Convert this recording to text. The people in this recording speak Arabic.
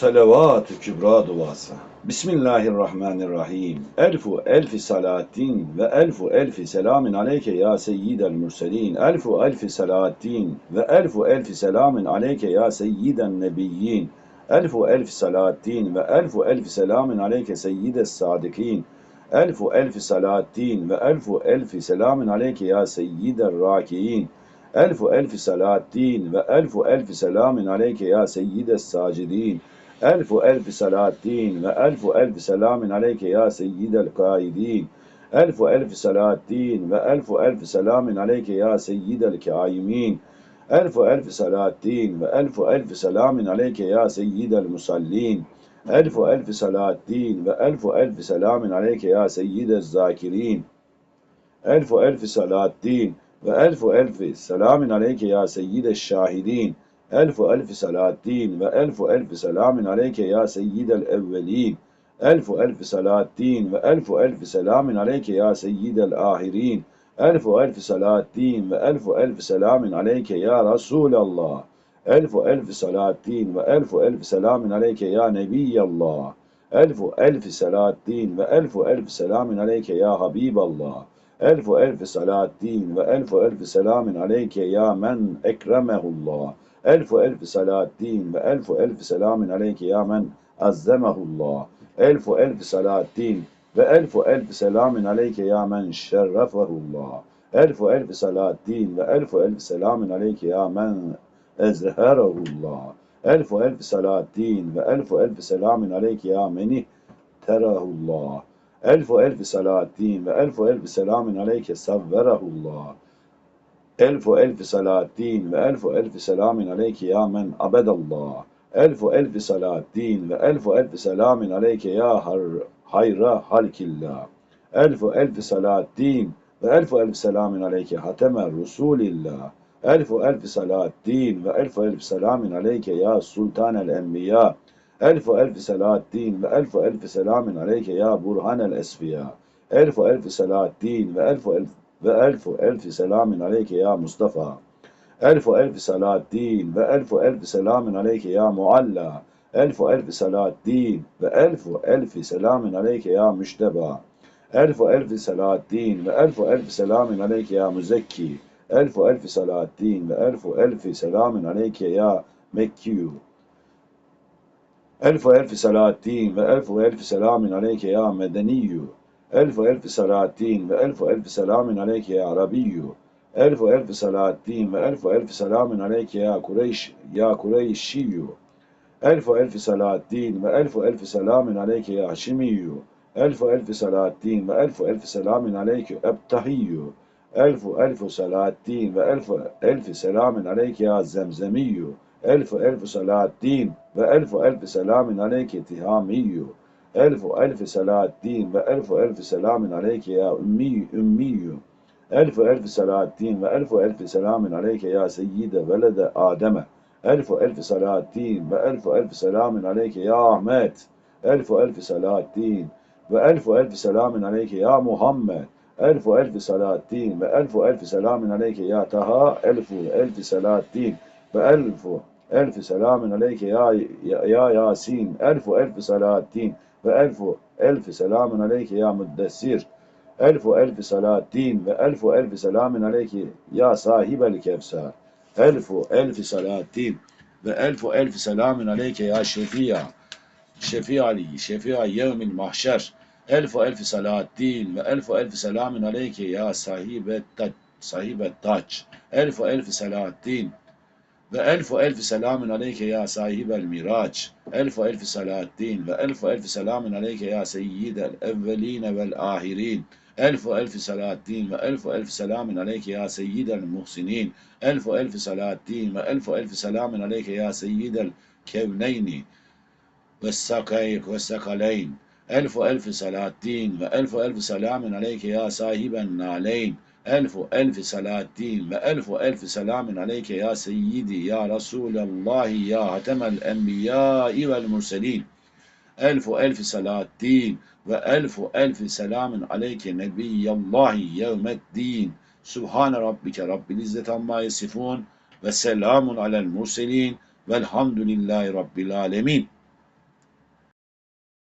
Salavat-ı Kübra duası. Bismillahirrahmanirrahim. Elfu elfi salatin ve elfu elfi selamin aleyke ya seyyidel mürselin. Elfu elfi salatin ve elfu elfi selamin aleyke ya seyyiden nebiyyin. Elfu elfi salatin ve elfu elfi selamin aleyke seyyides sadikin. Elfu elfi salatin ve elfu elfi selamin aleyke ya seyyidel rakiyin. Elfu elfi salatin ve elfu elfi selamin aleyke ya seyyides sacidin. ألف ألف صلاة دين وألف ألف سلام عليك يا سيد القائدين ألف ألف صلاة دين وألف ألف سلام عليك يا سيد الكائمين ألف ألف صلاة دين وألف ألف سلام عليك يا سيد المصلين. ألف ألف صلاة دين وألف ألف سلام عليك يا سيد الذاكرين. ألف ألف صلاة دين وألف ألف سلام عليك يا سيد الشاهدين. ألف ألف سلاتين وألف ألف سلام عليك يا سيد الأولين ألف ألف سلاتين وألف ألف سلام عليك يا سيد الآخرين ألف ألف سلاتين وألف ألف سلام عليك يا رسول الله ألف ألف سلاتين وألف ألف سلام عليك يا نبي الله ألف ألف سلاتين وألف ألف سلام عليك يا حبيب الله ve elfu elfi selamin aleyke ya Habiballah. Elfu elfi salatin ve elfu elfi selamin aleyke ya men ekremehullah. Elfu elfi salatin ve elfu elfi selamin aleyke ya men azzemehullah. Elfu elfi salatin ve elfu elfi selamin aleyke ya men şerrefehullah. Elfu elfi salatin ve elfu elfi selamin aleyke ya men ezherehullah. Elfu elfi salatin ve elfu elfi selamin aleyke ya ألف وألف صلاة الدين وألف ألف سلام عليك صبره الله ألف وألف صلاة الدين وألف ألف سلام عليك يا من أبد الله ألف وألف صلاة الدين وألف ألف سلام عليك يا هر حير حلك الله ألف وألف صلاة الدين وألف ألف سلام عليك حتم الرسول الله ألف وألف صلاة الدين وألف ألف سلام عليك يا سلطان الأنبياء ألف وألف ألف سلاتين وألف ألف سلام عليك يا برهان الأسفياء. ألف وألف ألف سلاتين وألف ألف وألف ألف سلام عليك يا مصطفى. ألف وألف ألف سلاتين وألف ألف سلام عليك يا معلى. ألف وألف ألف سلاتين وألف ألف سلام عليك يا مجتبى. ألف وألف ألف سلاتين وألف ألف سلام عليك يا مزكي. ألف وألف ألف سلاتين وألف ألف سلام عليك يا مكيو. ألف ألف سلاتين وألف ألف سلام عليك يا مدني. ألف ألف سلاتين وألف ألف سلام عليك يا عربي. ألف ألف سلاتين وألف ألف سلام عليك يا كريش يا كريشي ألف ألف سلاتين وألف ألف سلام عليك يا هاشمي. ألف ألف سلاتين وألف ألف سلام عليك أبتهي. ألف ألف سلاتين وألف ألف سلام عليك يا زمزمي. ألف ألف صلاة دين وألف ألف سلام عليك يا تهامي ألف ألف صلاة دين وألف ألف سلام عليك يا أمي أمي ألف ألف صلاة دين وألف ألف سلام عليك يا سيدة ولد آدم. ألف ألف صلاة دين وألف ألف سلام عليك يا أحمد. ألف ألف صلاة دين وألف ألف سلام عليك يا محمد. ألف ألف صلاة دين وألف ألف سلام عليك يا تها ألف ألف صلاة دين وألف ألف ألف سلام عليك يا يا ياسين. ألف ألف سلاتين. وألف ألف سلام عليك يا مدسير ألف ألف سلاتين. وألف ألف سلام عليك يا صاحب الكبسر ألف ألف سلاتين. وألف ألف سلام عليك يا شفيع. شفيع علي. شفيع يوم المحشر. ألف ألف سلاتين. وألف ألف سلام عليك يا صاحب التاج. ألف ألف سلاتين. وألف ألف سلام عليك يا صاحب الميراج. ألف ألف سلاتين وألف ألف سلام عليك يا سيد الأولين والآخرين. ألف وألف ألف سلاتين وألف ألف سلام عليك يا سيد المحسنين. ألف وألف ألف سلاتين وألف ألف سلام عليك يا سيد الكونين. والسقيق والسقلين ألف ألف سلاتين وألف ألف سلام عليك يا صاحب النالين. ألف ألف صلاة دين وألف ألف سلام عليك يا سيدي يا رسول الله يا هتم الأنبياء والمرسلين. ألف ألف صلاة دين وألف ألف سلام عليك نبي الله يوم الدين. سبحان ربك رب العزة عما يصفون وسلام على المرسلين والحمد لله رب العالمين.